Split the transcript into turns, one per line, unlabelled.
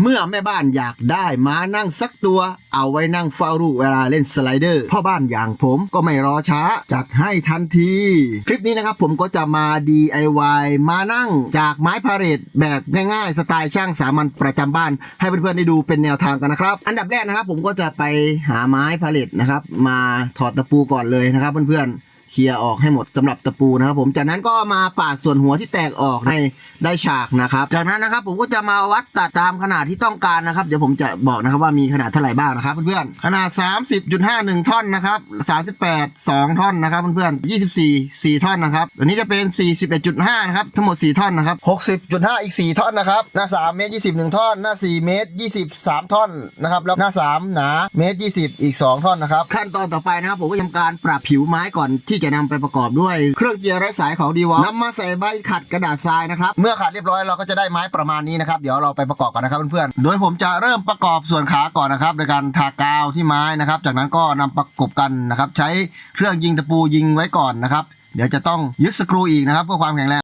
เมื่อแม่บ้านอยากได้ม้านั่งสักตัว เอาไว้นั่งเฝ้าลูกเวลาเล่นสไลเดอร์พ่อบ้านอย่างผมก็ไม่รอช้า จัดให้ทันที คลิปนี้นะครับผมก็จะมา DIY ม้านั่งจากไม้พาเรตแบบง่ายๆ สไตล์ช่างสามัญประจำบ้าน ให้เพื่อนๆได้ดูเป็นแนวทางกันนะครับ อันดับแรกนะครับผมก็จะไปหาไม้พาเรตนะครับมาถอดตะปูก่อนเลยนะครับเพื่อนๆ ลียร์ออกให้หมดสำหรับตะปูนะครับผมจากนั้นก็มาปาดส่วนหัวที่แตกออกให้ได้ฉากนะครับ จากนั้นนะครับผมก็จะมาวัดตัดตามขนาดที่ต้องการนะครับ เดี๋ยวผมจะบอกนะครับว่ามีขนาดเท่าไหร่บ้างนะครับเพื่อนๆขนาด 30.51 ท่อนนะครับ38 2 ท่อนนะครับเพื่อนๆ24 4 ท่อนนะครับอันนี้จะเป็น 41.5 นะครับทั้งหมด 4 ท่อนนะครับ60.5 อีก 4 ท่อนนะครับหน้า 3 เมตร 20 1 ท่อน หน้า 4 เมตร 20 3 ท่อนนะครับแล้วหน้า 3 หนาเมตร 20 อีก 2 ท่อนนะครับขั้นตอนต่อไปนะครับผมก็ทำการปรับผิวไม้ก่อนที่จะนำไปประกอบด้วยเครื่องเจียร์ไร้สายของดีวอลนำมาใส่ใบขัดกระดาษทรายนะครับ เมื่อขัดเรียบร้อยเราก็จะได้ไม้ประมาณนี้นะครับ เดี๋ยวเราไปประกอบกันนะครับเพื่อนๆ โดยผมจะเริ่มประกอบส่วนขาก่อนนะครับ โดยการทากาวที่ไม้นะครับ จากนั้นก็นำประกบกันนะครับ ใช้เครื่องยิงตะปูยิงไว้ก่อนนะครับ เดี๋ยวจะต้องยึดสกรูอีกนะครับเพื่อความแข็งแรง